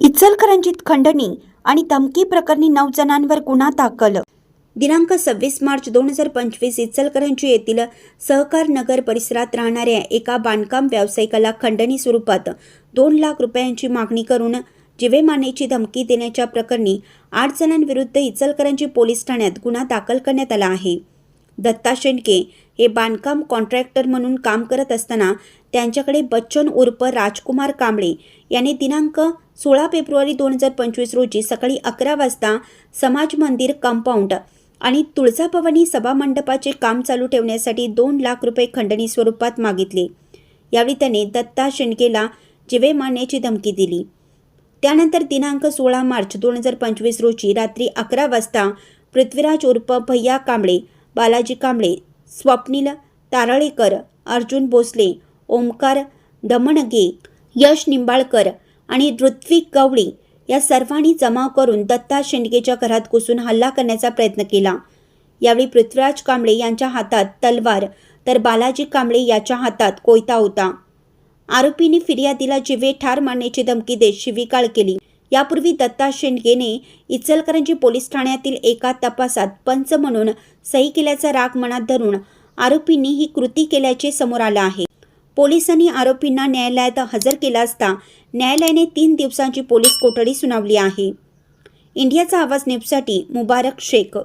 इचलकरंजीत खंडणी आणि धमकी प्रकरणी नऊ जणांवर गुन्हा दाखल. दिनांक सव्वीस मार्च दोन हजार पंचवीस इचलकरंजी येथील सहकार नगर परिसरात राहणाऱ्या एका बांधकाम व्यावसायिकाला खंडणी स्वरूपात दोन लाख रुपयांची मागणी करून जिवे मारण्याची धमकी देण्याच्या प्रकरणी आठ जणांविरुद्ध इचलकरंजी पोलीस ठाण्यात गुन्हा दाखल करण्यात आला आहे. दत्ता शेंडके हे बांधकाम कॉन्ट्रॅक्टर म्हणून काम करत असताना त्यांच्याकडे बच्चन उर्फ राजकुमार कांबळे यांनी दिनांक सोळा फेब्रुवारी दोन हजार पंचवीस रोजी सकाळी अकरा वाजता समाज मंदिर कंपाऊंड आणि तुळजाभवानी सभामंडपाचे काम चालू ठेवण्यासाठी दोन लाख रुपये खंडणी स्वरूपात मागितले. यावेळी त्याने दत्ता शेंडकेला जिवे मारण्याची धमकी दिली. त्यानंतर दिनांक सोळा मार्च दोन हजार पंचवीस रोजी रात्री अकरा वाजता पृथ्वीराज उर्फ भैया कांबळे बालाजी कांबळे स्वप्नील तारळेकर अर्जुन भोसले ओमकार दमणगे यश निंबाळकर आणि ऋत्विक गवळी या सर्वांनी जमाव करून दत्ता शेंडगेच्या घरात घुसून हल्ला करण्याचा प्रयत्न केला. यावेळी पृथ्वीराज कांबळे यांच्या हातात तलवार तर बालाजी कांबळे याच्या हातात कोयता होता. आरोपीने फिर्यादीला जिवे ठार मारण्याची धमकी देत शिवीकाळ केली. यापूर्वी दत्ता शेंडगेने इचलकरंजी पोलीस ठाण्यातील एका तपासात पंच म्हणून सही केल्याचा राग मनात धरून आरोपींनी ही कृती केल्याचे समोर आलं आहे. पोलिसांनी आरोपींना न्यायालयात हजर केला असता न्यायालयाने तीन दिवसांची पोलीस कोठडी सुनावली आहे. इंडियाचा आवाज न्यूजसाठी मुबारक शेख.